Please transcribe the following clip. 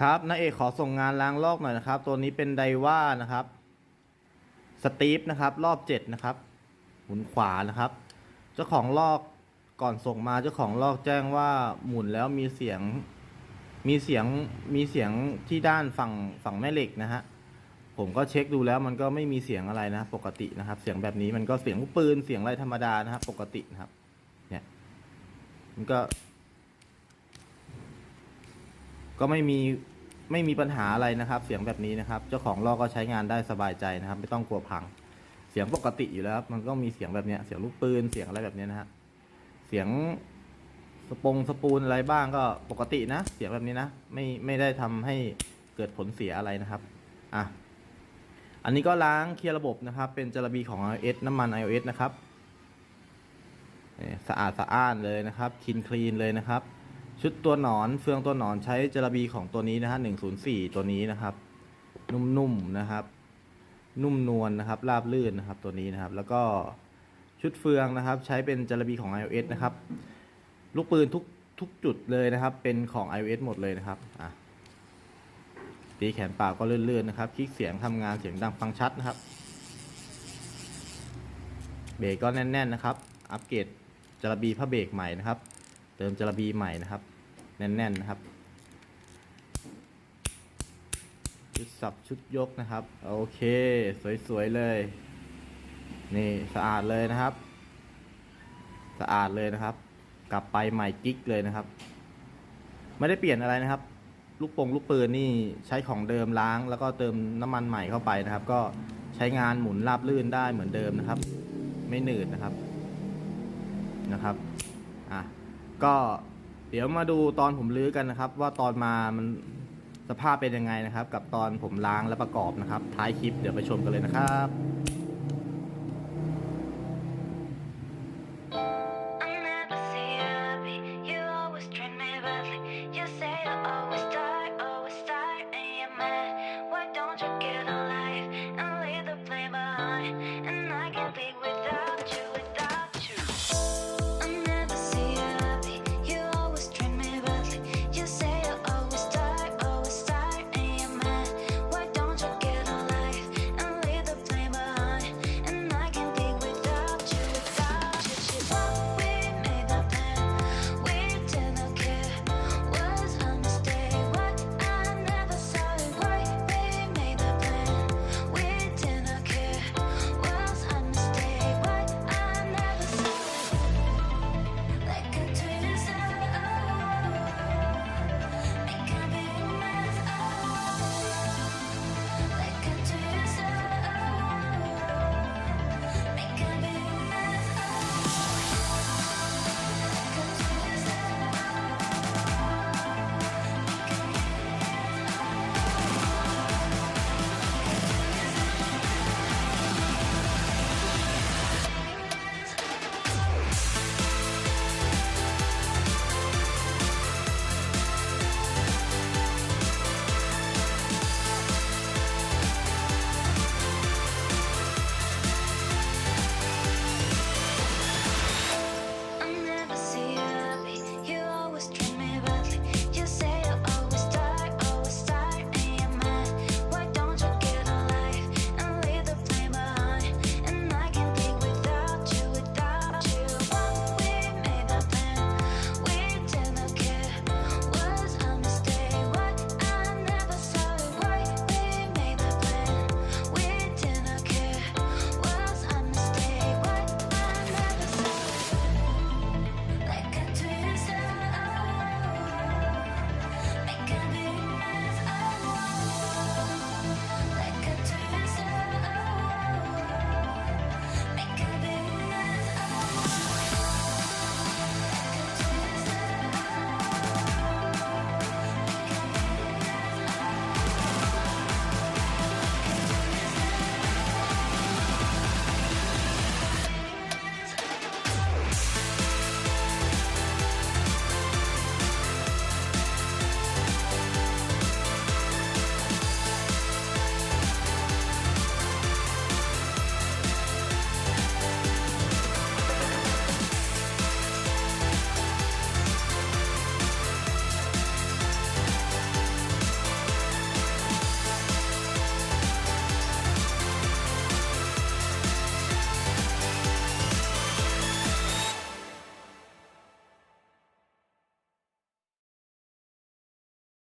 ครับนาเอกขอส่งงานล้างลอกหน่อยนะครับ ตัวนี้เป็นไดว่านะครับสตีฟนะครับ รอบเจ็ดนะครับ หมุนขวานะครับ เจ้าของลอกก่อนส่งมาเจ้าของลอกแจ้งว่าหมุนแล้วมีเสียง มีเสียงมีเสียงที่ด้านฝั่งฝั่งแม่เหล็กนะฮะผมก็เช็คดูแล้วมันก็ไม่มีเสียงอะไรนะ ปกตินะครับ เสียงแบบนี้มันก็เสียงปืนเสียงอะไรธรรมดานะครับ ปกตินะครับ เนี่ย มันก็ ก็ไม่มี ไม่มีปัญหาอะไรนะครับ เสียงแบบนี้นะครับ เจ้าของลอกก็ใช้งานได้สบายใจนะครับ ไม่ต้องกลัวพัง เสียงปกติอยู่แล้วครับมันก็มีเสียงแบบนี้เสียงลูกปืนเสียงอะไรแบบนี้นะฮะเสียงสปงสปูนอะไรบ้างก็ปกตินะ เสียงแบบนี้นะ ไม่ไม่ได้ทำให้เกิดผลเสียอะไรนะครับอะอันนี้ก็ล้างเคลียร์ระบบนะครับ เป็นจระบีของ iOS น้ำมัน iOS นะครับสะอาดสะอ้านเลยนะครับคินคลีนเลยนะครับ ชุดตัวหนอนเฟืองตัวหนอนใช้จระบีของตัวนี้นะฮะ104ตัวนี้นะครับ นุ่มๆนะครับ นุ่มนวลนะครับ ราบลื่นนะครับตัวนี้นะครับ แล้วก็ชุดเฟืองนะครับ ใช้เป็นจระบีของ iOS นะครับ ลูกปืนทุกทุกจุดเลยนะครับ เป็นของ iOS หมดเลยนะครับอะตีแขนเปล่าก็เลื่อนๆนะครับ คลิกเสียงทำงานเสียงดังฟังชัดนะครับ เบรกก็แน่นๆนะครับ อัปเกรดจระบีผ้าเบรกใหม่นะครับ เติมจระบีใหม่นะครับ แน่นๆนะครับ ชุดสับชุดยกนะครับ โอเค สวยๆเลย นี่สะอาดเลยนะครับ สะอาดเลยนะครับ กลับไปใหม่กิ๊กเลยนะครับ ไม่ได้เปลี่ยนอะไรนะครับ ลูกโปงลูกปืนนี่ใช้ของเดิมล้าง แล้วก็เติมน้ำมันใหม่เข้าไปนะครับ ก็ใช้งานหมุนราบลื่นได้เหมือนเดิมนะครับ ไม่หนืดนะครับนะครับ ก็เดี๋ยวมาดูตอนผมลื้อกันนะครับ ว่าตอนมามันสภาพเป็นยังไงนะครับ กับตอนผมล้างและประกอบนะครับ ท้ายคลิปเดี๋ยวไปชมกันเลยนะครับ